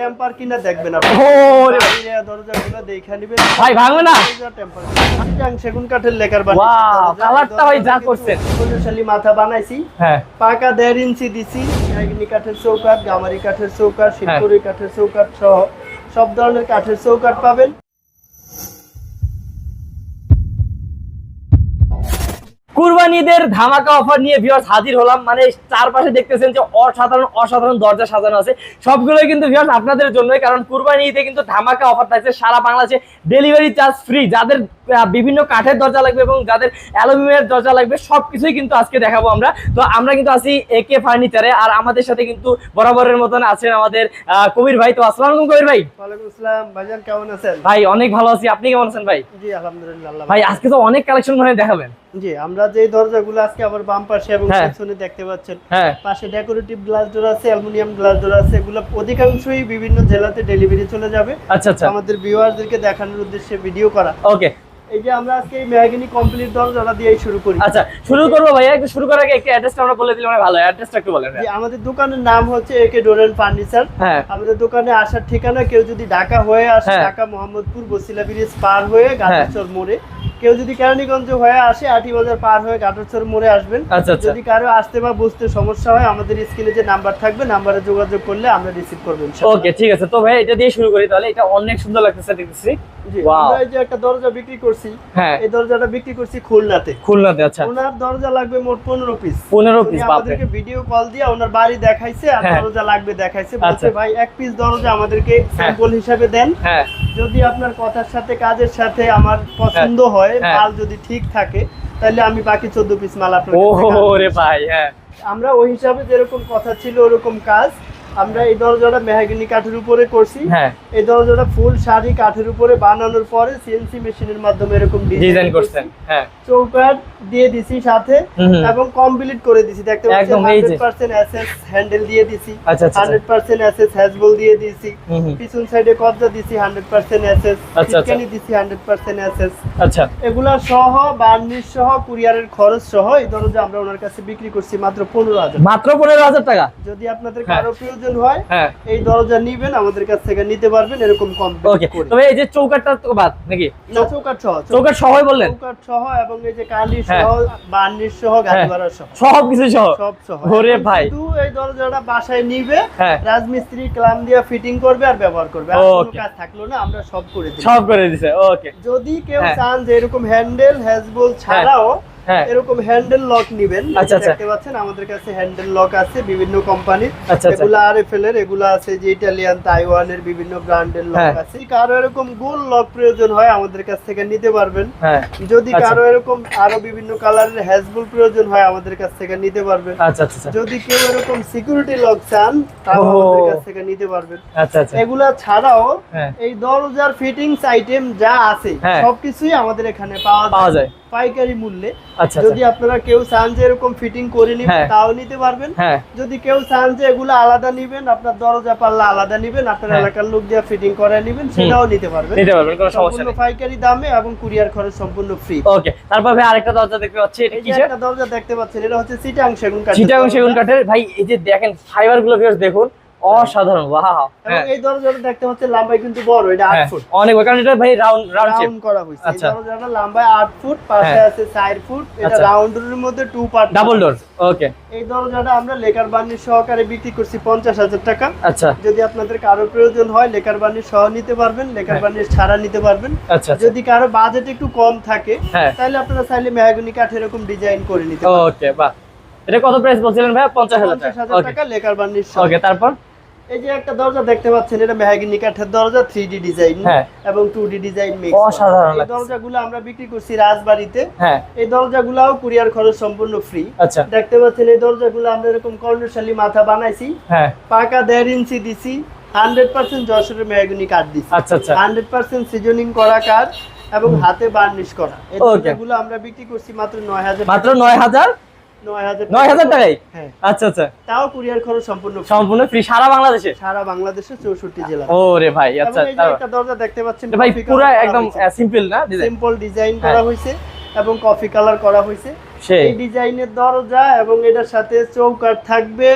Temper কিনা দেখবেন আপনি। দরজাগুলো দেখে নেবেন। ভাই ভাঙবে না। টেম্পার। সেগুন কাঠের লেকার বানিয়েছি। কালারটা ভাই যা করছেন। মাথা বানাইছি। হ্যাঁ। পাকা দেড় ইঞ্চি দিছি। মেহগিনি কাঠের চৌকাঠ গামারি কাঠের চৌকাঠ। শিলপুরি কাঠের চৌকাঠ সহ সব ধরনের কাঠের চৌকাঠ পাবেন। কুরবানিদের ধামাকা অফার নিয়ে ভিউয়ার্স হাজির হলাম। মানে চারপাশে দেখতেছেন যে অসাধারণ অসাধারণ দরজা সাজানো আছে। সবগুলোই কিন্তু ভিউয়ার্স আপনাদের জন্যই কারণ কুরবানি ঈদে কিন্তু ধামাকা অফার থাকছে সারা বাংলাদেশে। ডেলিভারি চার্জ ফ্রি যাদের বিভিন্ন কাঠের দরজা লাগবে এবং যাদের অ্যালুমিনিয়ামের দরজা লাগবে সবকিছুই কিন্তু আজকে দেখাবো আমরা। তো আমরা কিন্তু আছি একে ফার্নিচারে আর আমাদের সাথে কিন্তু বরাবরের মতন আছেন আমাদের কবির ভাই। তো আসসালামু আলাইকুম কবির ভাই। ওয়ালাইকুম আসসালাম। ভাইজান কেমন আছেন? ভাই অনেক ভালো আছি। আপনি কেমন আছেন ভাই? জি আলহামদুলিল্লাহ ভাই আজকে তো অনেক কালেকশন মনে দেখাবেন। জি আমরা যে দরজাগুলো আজকে আবার বাম পাশে এবং হ্যাঁ। পেছনে দেখতে পাচ্ছেন হ্যাঁ। পাশে ডেকোরেটিভ গ্লাস ডোর আছে অ্যালুমিনিয়াম গ্লাস ডোর আছে এগুলো অধিকাংশই বিভিন্ন জেলাতে ডেলিভারি চলে যাবে। আচ্ছা আচ্ছা। আমাদের ভিউয়ারদেরকে দেখানোর উদ্দেশ্যে ভিডিও করা। ওকে এই যে আমরা আজকে এই মেহাগিনি কমপ্লিট দরজাটা দিয়েই শুরু করি। আচ্ছা শুরু করব ভাইয়া একটু শুরু করার আগে একটু অ্যাড্রেসটা আমরা বলে দিলে মানে ভালো অ্যাড্রেসটা একটু বলেন আমাদের দোকানের নাম হচ্ছে একে ফার্নিচার হ্যাঁ। আমাদের দোকানে আসার ঠিকানা কেউ যদি ঢাকা হয়ে আসে। ঢাকা মোহাম্মদপুর বসিলা ব্রিজ পার হয়ে গাটারচর মোড়ে কেউ যদি কেরানীগঞ্জ হয়ে আসে আটি বাজার পার হয়ে গাটারচর মোড়ে আসবেন। আচ্ছা আচ্ছা। যদি কারও আসতে বা বুঝতে সমস্যা হয় আমাদের স্ক্রিনে যে নাম্বার থাকবে নাম্বারে যোগাযোগ করলে আমরা রিসিভ করব ওকে ঠিক আছে। তো ভাই এটা দিয়ে শুরু করি। তাহলে এটা অনেক সুন্দর লাগতেছে দেখতেছি. আমরা এই যে একটা দরজা বিক্রি করছি হ্যাঁ। এই দরজাটা বিক্রি করছি খুলনাতে। খুলনাতে আচ্ছা। ওনার দরজা লাগবে মোট পনেরো পিস পনেরো উনি পিস আমাদেরকে ভিডিও কল দিয়ে ওনার বাড়ি দেখাইছে আর হ্যাঁ। দরজা লাগবে দেখাইছে। বলছে আচ্ছা। ভাই এক পিস দরজা আমাদেরকে স্যাম্পল হিসাবে দেন। হ্যাঁ। যদি আপনার কথার সাথে কাজের সাথে আমার পছন্দ হয় হ্যাঁ। মাল যদি ঠিক থাকে তাহলে আমি বাকি চোদ্দ পিস মাল আপনার ভাই হ্যাঁ। আমরা ওই হিসাবে যেরকম কথা ছিল ওরকম কাজ। আমরা এই দরজাটা মেহাগিনি কাঠের উপরে করছি হ্যাঁ এই দরজাটা ফুল শাড়ি কাঠের উপরে বানানোর পরে সিএনসি মেশিনের মাধ্যমে এরকম ডিজাইন করছেন হ্যাঁ চৌকাট দিয়ে দিছি সাথে। এবং কমপ্লিট করে দিছি দেখতে পাচ্ছেন একদম এই যে। 100% এসএস হ্যান্ডেল দিয়ে দিছি আচ্ছা আচ্ছা আচ্ছা। 100% এসএস হ্যাজবল দিয়ে দিছি। পিছন সাইডে কবজা দিছি 100% এসএস। চিকেনি দিছি 100% এসএস আচ্ছা এগুলা সহ বার্নিশ সহ কুরিয়ারের খরচ সহ এই দরজা আমরা ওনার কাছে বিক্রি করছি মাত্র 15000 মাত্র পনেরো হাজার টাকা যদি আপনাদের হ্যাঁ। কারও প্রয়োজন হয় হ্যাঁ। এই দরজা নিবেন আমাদের কাছ থেকে নিতে পারবেন এরকম কম ওকে তবে এই যে চৌকাটটা তো বাদ নাকি? না, চৌকাঠ সহ চৌকাট সহই বললেন? চৌকাঠ সহ এবং এই যে কালি হ্যাঁ। সহ বার্নিশ সহ গাড়ি হ্যাঁ। ভাড়া সহ। সব কিছু সহ? সব সহ। ওরে ভাই। এই দরজাটা বাসায় নিবে রাজমিস্ত্রি ক্লাম দিয়ে ফিটিং করবে আর ব্যবহার করবে। আর কোনো কাজ থাকল না আমরা সব করে দিই সব করে দিছে ওকে যদি কেউ। চান যে এরকম হ্যান্ডেল হ্যাজবল ছাড়াও এরকম হ্যান্ডেল লক নিবেন। আচ্ছা, আচ্ছা। দেখতে পাচ্ছেন আমাদের কাছে হ্যান্ডেল লক আছে বিভিন্ন কোম্পানির। এগুলো আর এফ এর এগুলো আছে যে ইটালিয়ান তাইওয়ানের বিভিন্ন ব্র্যান্ডের লক হ্যাঁ। আছে। কারও এরকম গোল লক প্রয়োজন হয় আমাদের কাছ থেকে নিতে পারবেন। হ্যাঁ। যদি আচ্ছা। কারও এরকম আরও বিভিন্ন কালারের হ্যাজবল প্রয়োজন হয় আমাদের কাছ থেকে নিতে পারবেন। যদি কেউ এরকম সিকিউরিটি লক চান তাও ও। আমাদের কাছ থেকে নিতে পারবেন। এগুলা ছাড়াও হ্যাঁ। এই দরজার ফিটিংস আইটেম যা আছে হ্যাঁ। সবকিছুই আমাদের এখানে পাওয়া যায়। পাইকারি মূল্যে। আচ্ছা যদি আপনারা কেউ চান যে এরকম ফিটিং করে নিবেন হ্যাঁ। তাও নিতে পারবেন। হ্যাঁ। যদি কেউ চান যে এগুলো আলাদা নিবেন আপনার দরজা পাল্লা আলাদা নিবেন আপনার হ্যাঁ। এলাকার লোক দিয়ে ফিটিং করে নিবেন সেটাও নিতে পারবেন। নিতে পারবেন কোনো সমস্যা নেই। পাইকারি দামে এবং কুরিয়ার খরচ সম্পূর্ণ ফ্রি ওকে তারপর ভাই আরেকটা দরজা দেখতে পাচ্ছি এটা কিসের? একটা দরজা দেখতে পাচ্ছেন এটা হচ্ছে চিটাং সেগুন কাঠের চিটাগং দরজা। সেগুন কাঠের। ভাই এই যে দেখেন ফাইবারগুলো দেখুন অসাধারণ ওয়াও হ্যাঁ এই দরজাটা দেখতে লম্বায় কিন্তু বড় এটা আট হ্যাঁ, ফুট। অনেক কারণ এটা ভাই রাউন্ড রাউন্ড শেপ করা এই আচ্ছা। দরজাটা লম্বায় আট ফুট পাশে হ্যাঁ। আছে চার ফুট এটা আচ্ছা। রাউন্ডের মধ্যে two part double door okay এই দরজাটা আমরা লেকার বার্নিশ সহকারে বিক্রি করছি পঞ্চাশ হাজার টাকা। আচ্ছা। যদি আপনাদের কারও প্রয়োজন হয় লেকার বার্নিশ সহ নিতে পারবেন লেকার। বার্নিশ ছাড়া নিতে পারবেন। আচ্ছা আচ্ছা। যদি কারও বাজেট একটু কম থাকে তাহলে আপনারা চাইলে মেহাগনি কাঠ এরকম ডিজাইন করে নিতে পারেন। ওকে বাহ। এটা কত প্রাইস বলছিলেন ভাই পঞ্চাশ হাজার পঞ্চাশ টাকা। হাজার ওকে টাকা লেকার বার্নিশ সহ। ওকে তারপর? এই যে একটা দরজা দেখতে পাচ্ছেন এটা মেহাগনি কাঠের দরজা থ্রি ডি ডিজাইন হ্যাঁ। এবং টু ডি ডিজাইন মিক্স অসাধারণ এই দরজাগুলো আমরা বিক্রি করছি রাজবাড়িতে। হ্যাঁ। এই দরজাগুলাও কুরিয়ার খরচ সম্পূর্ণ ফ্রি আচ্ছা। দেখতে পাচ্ছেন এই দরজাগুলো আমরা এরকম কর্ণশালী মাথা বানাইছি। হ্যাঁ। পাকা দেড় ইঞ্চি দিছি হান্ড্রেড পার্সেন্ট যশোরের মেহগুনি কাঠ দিছি। আচ্ছা আচ্ছা। হান্ড্রেড পার্সেন্ট সিজনিং করা কাঠ এবং হাতে বার্নিশ করা। এই দরজাগুলো আমরা বিক্রি করছি মাত্র নয় হাজার মাত্র নয় হাজার? নয় হাজার নয় হাজার টাকাই? হ্যাঁ। আচ্ছা আচ্ছা। তাও কুরিয়ার খরচ সম্পূর্ণ সম্পূর্ণ ফ্রি সারা বাংলাদেশে? সারা বাংলাদেশের চৌষট্টি জেলা। ও ভাই আচ্ছা এবং এই যে তারপর। একটা দরজা দেখতে পাচ্ছেন ভাই পুরো একদম সিম্পল না সিম্পল ডিজাইন হ্যাঁ। করা হয়েছে এবং কফি কালার করা হয়েছে। এই ডিজাইনের দরজা এবং এটার সাথে চৌকাঠ থাকবে।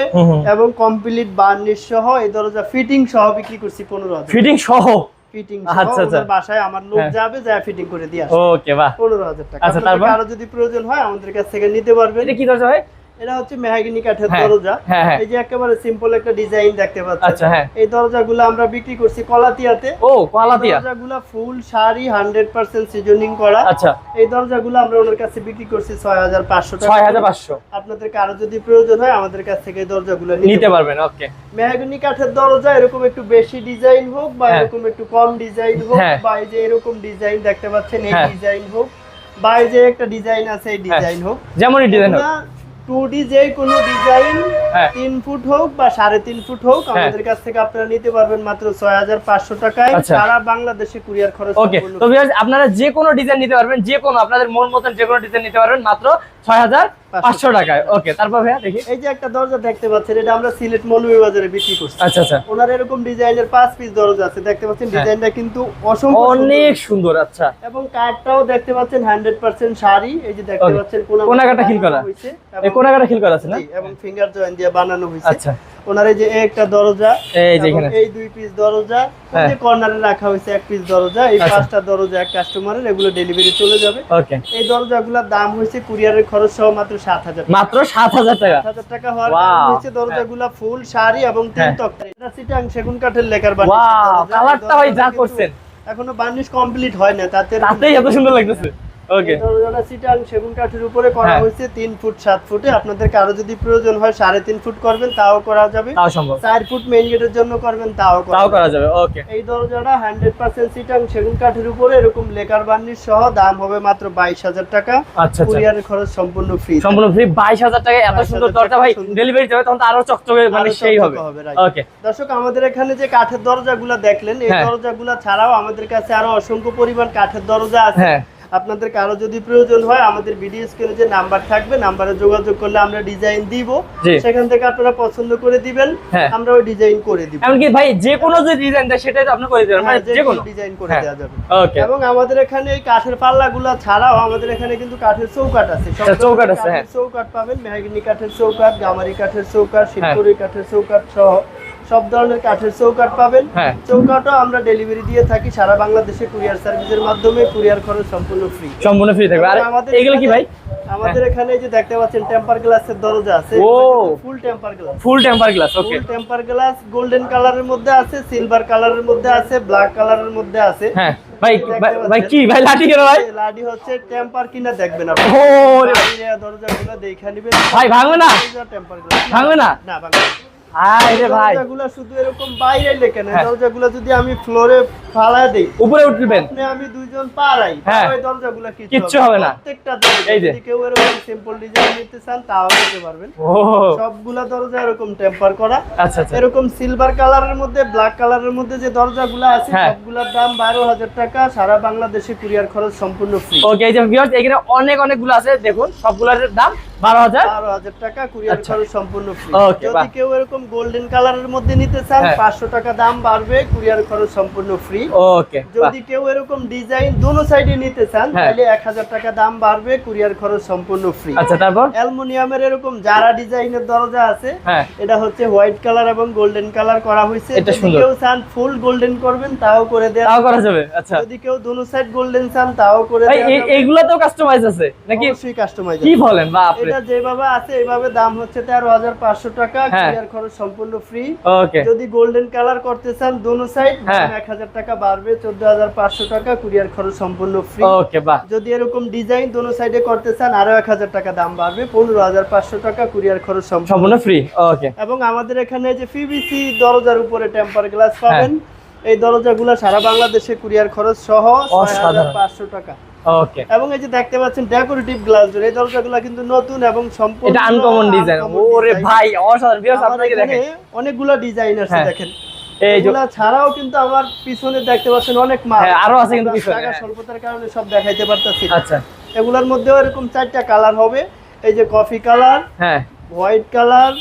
এবং কমপ্লিট বার্নিশ সহ এই দরজা ফিটিং সহ বিক্রি করছি পনেরো ফিটিং সহ? ফিটিং আচ্ছা, আচ্ছা। বাসায় আমার লোক হ্যাঁ। যাবে যা ফিটিং করে দিয়ে আসবে ওকে বাহ পনেরো হাজার টাকা আচ্ছা, তারপর? আরও যদি প্রয়োজন হয় আমাদের কাছ থেকে নিতে পারবেন এটা কি দরজা ভাই এটা হচ্ছে মেহাগিনি কাঠের হ্যাঁ, দরজা। হ্যাঁ, হ্যাঁ। এই যে একেবারে সিম্পল একটা ডিজাইন দেখতে পাচ্ছেন। আচ্ছা, হ্যাঁ। এই দরজাগুলো আমরা বিক্রি করছি কলাতিয়াতে। ও কোয়ালাতিয়া দরজাগুলো ফুল শাড়ি হান্ড্রেড পার্সেন্ট সিজনিং করা। আচ্ছা। এই দরজাগুলো আমরা ওনার কাছে বিক্রি করছি ছয় হাজার পাঁচশো টাকা ছয় হাজার পাঁচশো। আপনাদের কারও যদি প্রয়োজন হয় আমাদের কাছ থেকে এই দরজাগুলো নিতে পারবেন। ওকে মেহাগনি কাঠের দরজা এরকম একটু বেশি ডিজাইন হোক বা। এরকম একটু কম ডিজাইন হোক। বা এই যে এরকম ডিজাইন দেখতে পাচ্ছেন এই। ডিজাইন হোক বা এই যে একটা ডিজাইন আছে এই ডিজাইন হোক। যেমনই ডিজাইন হোক। টু ডি যে কোনো ডিজাইন। তিন ফুট হোক বা সাড়ে তিন ফুট হোক হ্যাঁ। আমাদের কাছ থেকে আপনারা নিতে পারবেন মাত্র ছয় হাজার পাঁচশো টাকায় আচ্ছা। সারা বাংলাদেশে কুরিয়ার খরচ ওকে তো আপনারা যে কোনো ডিজাইন নিতে পারবেন যে কোনো আপনাদের মন মতন যে কোনো ডিজাইন নিতে পারবেন মাত্র ছয় হাজার পাঁচশো টাকায়। ওকে তারপর ভাইয়া দেখি। এই যে একটা দরজা দেখতে পাচ্ছেন এটা আমরা সিলেট মৌলভী বাজারে বিক্রি করছি। আচ্ছা আচ্ছা। ওনার এরকম ডিজাইনের পাঁচ পিস দরজা আছে দেখতে পাচ্ছেন হ্যাঁ। ডিজাইনটা কিন্তু অনেক সুন্দর আচ্ছা। এবং কাঠটাও দেখতে পাচ্ছেন হান্ড্রেড পার্সেন্ট শাড়ি এই যে দেখতে. পাচ্ছেন কোনাকাটা খিল করা। খিল করা আছে না? এবং ফিঙ্গার জয়েন দিয়ে বানানো হয়েছে। আচ্ছা। ওনার এই যে একটা দরজা এই যে এখানে। এই দুই পিস দরজা হ্যাঁ। যে কর্নারে রাখা হয়েছে এক পিস দরজা এই আচ্ছা। পাঁচটা দরজা এক কাস্টমারের এগুলো ডেলিভারি চলে যাবে। ওকে। এই দরজাগুলোর দাম হয়েছে কুরিয়ারের খরচ সহ মাত্র সাত হাজার মাত্র সাত হাজার টাকা সাত হাজার টাকা হওয়ার. কারণ দরজাগুলা ফুল শাড়ি এবং তিন হ্যাঁ। তক্তা এটা সিটাং সেগুন কাঠের লেকার বানিশ Wow, কালারটা ভাই যা করছেন। এখনও বার্নিশ কমপ্লিট হয় না তাতে তাতেই এত সুন্দর লাগতেছে ওকে সিটাং সেগুন কাঠের উপরে করা হ্যাঁ। হয়েছে ফুট আপনাদের কারও যদি প্রয়োজন হয় সাড়ে তিন ফুট করবেন তাও করা যাবে। তাও সম্ভব। চার ফুট মেইন গেটের জন্য করবেন তাও করা তাও করা যাবে ওকে এই দরজাটা সিটাং সেগুন কাঠের উপরে এরকম লেকার বার্নিশ সহ দাম হবে মাত্র বাইশ হাজার টাকা। আচ্ছা আচ্ছা। কুরিয়ারের খরচ সম্পূর্ণ ফ্রি সম্পূর্ণ টাকা এত সুন্দর দরজা ভাই ডেলিভারি যাবে তখন আরও চকচকে মানে সেই হবে. ওকে দর্শক আমাদের এখানে যে কাঠের দরজাগুলো দেখলেন এই হ্যাঁ। দরজাগুলো ছাড়াও আমাদের কাছে আরও অসংখ্য পরিমাণ কাঠের দরজা আছে। হ্যাঁ। আপনাদের কারও যদি প্রয়োজন হয় আমাদের ভিডিও স্ক্রিনে যে নাম্বার থাকবে নাম্বারে যোগাযোগ করলে আমরা ডিজাইন দিব। সেখান থেকে আপনারা পছন্দ করে দিবেন হ্যাঁ। আমরা ওই ডিজাইন করে দিব। এমনকি ভাই যে কোনো যে ডিজাইন সেটাই তো আপনি করে দেবেন মানে হ্যাঁ, যে কোনো ডিজাইন করে হ্যাঁ। দেওয়া যাবে। ওকে এবং আমাদের এখানে এই কাঠের পাল্লাগুলো ছাড়াও আমাদের এখানে কিন্তু কাঠের চৌকাঠ আছে। সব আচ্ছা, চৌকাঠ আছে, হ্যাঁ। চৌকাঠ পাবেন। মেহাগিনি কাঠের চৌকাঠ গামারি কাঠের চৌকাঠ শিলপুরি কাঠের চৌকাঠ সহ সব ধরনের কাঠের চৌকাঠ পাবেন। হ্যাঁ। চৌকাঠও আমরা ডেলিভারি দিয়ে থাকি সারা বাংলাদেশে কুরিয়ার সার্ভিসের মাধ্যমে কুরিয়ার খরচ সম্পূর্ণ ফ্রি সম্পূর্ণ ফ্রি থাকবে। আর এগুলো কি ভাই? আমাদের এখানে এই যে দেখতে পাচ্ছেন টেম্পার গ্লাসের দরজা আছে ও। Full temper glass full temper glass okay full temper glass golden কালারের মধ্যে আছে সিলভার কালারের মধ্যে আছে ব্ল্যাক কালারের মধ্যে আছে। হ্যাঁ। ভাই ভাই- কি ভাই লাঠি কেন ভাই? লাডি হচ্ছে টেম্পার কিনা দেখবেন আপনি। ও রে ভাই। দরজাগুলো দেখে নিবেন। ভাই, ভাঙবে না? টেম্পার গ্লাস ভাঙবে না? না ভাঙবে ভাই শুধু এরকম বাইরে লেখে না হ্যাঁ। দরজাগুলো যদি আমি ফ্লোরে ফালা দেই উপরে উঠবেন আপনি আমি দুইজন পারাই হ্যাঁ। ওই দরজাগুলো কিচ্ছু হবে না। প্রত্যেকটা দরজা যে। যদি কেউ এরকম সিম্পল ডিজাইন নিতে চান তাও নিতে পারবেন সবগুলা দরজা এরকম টেম্পার করা আচ্ছা আচ্ছা এরকম সিলভার কালারের মধ্যে ব্ল্যাক কালারের মধ্যে যে দরজাগুলো আছে হ্যাঁ। সবগুলোর দাম বারো হাজার টাকা সারা বাংলাদেশে কুরিয়ার খরচ সম্পূর্ণ ফ্রি ওকে এই যে ভিউয়ার্স এখানে অনেক অনেকগুলো আছে দেখুন সবগুলোর দাম বারো হাজার? টাকা কুরিয়ার আচ্ছা। খরচ সম্পূর্ণ ফ্রি যদি কেউ এরকম গোল্ডেন কালারের মধ্যে নিতে চান হ্যাঁ। টাকা দাম বাড়বে কুরিয়ার খরচ সম্পূর্ণ ফ্রি ওকে যদি কেউ এরকম ডিজাইন দোনো সাইডে নিতে চান হ্যাঁ। তাহলে এক হাজার টাকা দাম বাড়বে কুরিয়ার খরচ সম্পূর্ণ ফ্রি আচ্ছা তারপর? অ্যালুমিনিয়ামের এরকম যারা ডিজাইনের দরজা আছে হ্যাঁ। এটা হচ্ছে হোয়াইট কালার এবং গোল্ডেন কালার করা হয়েছে। যদি কেউ চান ফুল গোল্ডেন করবেন তাও করে তাও করা যাবে আচ্ছা। যদি কেউ দোনো সাইড গোল্ডেন চান তাও করে যাবে। এইগুলো তো কাস্টমাইজ আছে নাকি? কাস্টমাইজ কি বলেন বাপরে। এটা যেভাবে আছে এইভাবে দাম হচ্ছে তেরো হাজার পাঁচশো টাকা হ্যাঁ। খরচ সম্পূর্ণ ফ্রি যদি গোল্ডেন কালার করতে চান দোনো সাইড হ্যাঁ। এক হাজার টাকা বাড়বে চোদ্দ হাজার পাঁচশো টাকা কুরিয়ার খরচ সম্পূর্ণ ফ্রি ওকে বাহ যদি এরকম ডিজাইন দোনো সাইডে করতে চান আরও এক হাজার টাকা দাম বাড়বে পনেরো হাজার পাঁচশো টাকা কুরিয়ার খরচ সম্পূর্ণ ফ্রি ওকে এবং আমাদের এখানে যে পিভিসি দরজার উপরে টেম্পার গ্লাস হ্যাঁ। পাবেন এই দরজাগুলো সারা বাংলাদেশে কুরিয়ার খরচ সহ অসাধারণ। পাঁচশো টাকা ওকে এবং এই যে দেখতে পাচ্ছেন ডেকোরেটিভ গ্লাস ডোর এই দরজাগুলো কিন্তু নতুন এবং সম্পূর্ণ এটা আনকমন ডিজাইন ওরে ভাই অসাধারণ ভিউয়ার্স আপনাকে দেখেন। অনেকগুলো ডিজাইন আছে হ্যাঁ। দেখেন। এই যে এগুলা ছাড়াও কিন্তু আমার পিছনে দেখতে পাচ্ছেন অনেক মাল। হ্যাঁ, আরও আছে কিন্তু পিছনে, টাকা হ্যাঁ। স্বল্পতার কারণে সব দেখাইতে পারতেছি। আচ্ছা। এগুলোর মধ্যেও এরকম চারটা কালার হবে। এই যে কফি কালার হ্যাঁ। হোয়াইট কালার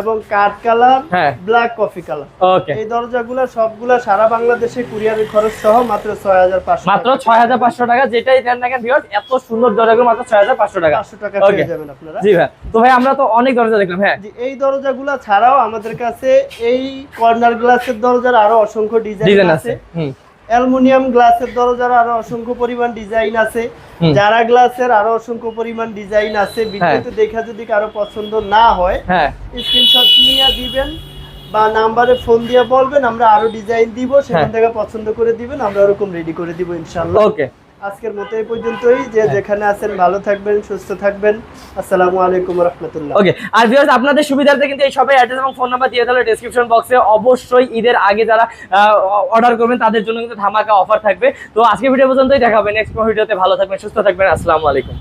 এবং কাঠ কালার। ব্ল্যাক কফি কালার এই দরজাগুলো সবগুলা সারা বাংলাদেশে কুরিয়ারের খরচ সহ মাত্র ছয় হাজার পাঁচশো মাত্র ছয় হাজার পাঁচশো টাকা যেটাই দেন না কেন এত সুন্দর দরজাগুলো মাত্র ছয় হাজার পাঁচশো টাকা। পাঁচশো টাকা পেয়ে যাবেন আপনারা। জি ভাই। তো ভাই আমরা তো অনেক দরজা দেখলাম হ্যাঁ। এই দরজাগুলো ছাড়াও আমাদের কাছে এই কর্নার গ্লাসের দরজার আরও অসংখ্য ডিজাইন আছে। অ্যালুমিনিয়াম গ্লাসের দরজার আরও অসংখ্য পরিমাণ ডিজাইন আছে। যারা গ্লাসের আরও অসংখ্য পরিমাণ ডিজাইন আছে ভিডিওতে দেখা যদি কারও পছন্দ না হয় হ্যাঁ। স্ক্রিনশট নিয়ে দিবেন বা নাম্বারে ফোন দিয়ে বলবেন আমরা আরও ডিজাইন দিব সেখান হ্যাঁ। থেকে পছন্দ করে দিবেন আমরা ওরকম রেডি করে দিব ইনশাআল্লাহ। ওকে আজকের মতো এই পর্যন্তই। যে হ্যাঁ। যেখানে আছেন ভালো থাকবেন সুস্থ থাকবেন। আসসালামু আলাইকুম রহমতুল্লাহ। ওকে আর ভিউয়ার্স আপনাদের সুবিধার্থে কিন্তু এই সবাই অ্যাড্রেস এবং ফোন নাম্বার দিয়ে দিলে ডেসক্রিপশন বক্সে অবশ্যই ঈদের আগে যারা অর্ডার করবেন তাদের জন্য কিন্তু ধামাকা অফার থাকবে। তো আজকে ভিডিও পর্যন্তই দেখা হবে নেক্সট ভিডিওতে ভালো থাকবেন সুস্থ থাকবেন। আসসালামু আলাইকুম।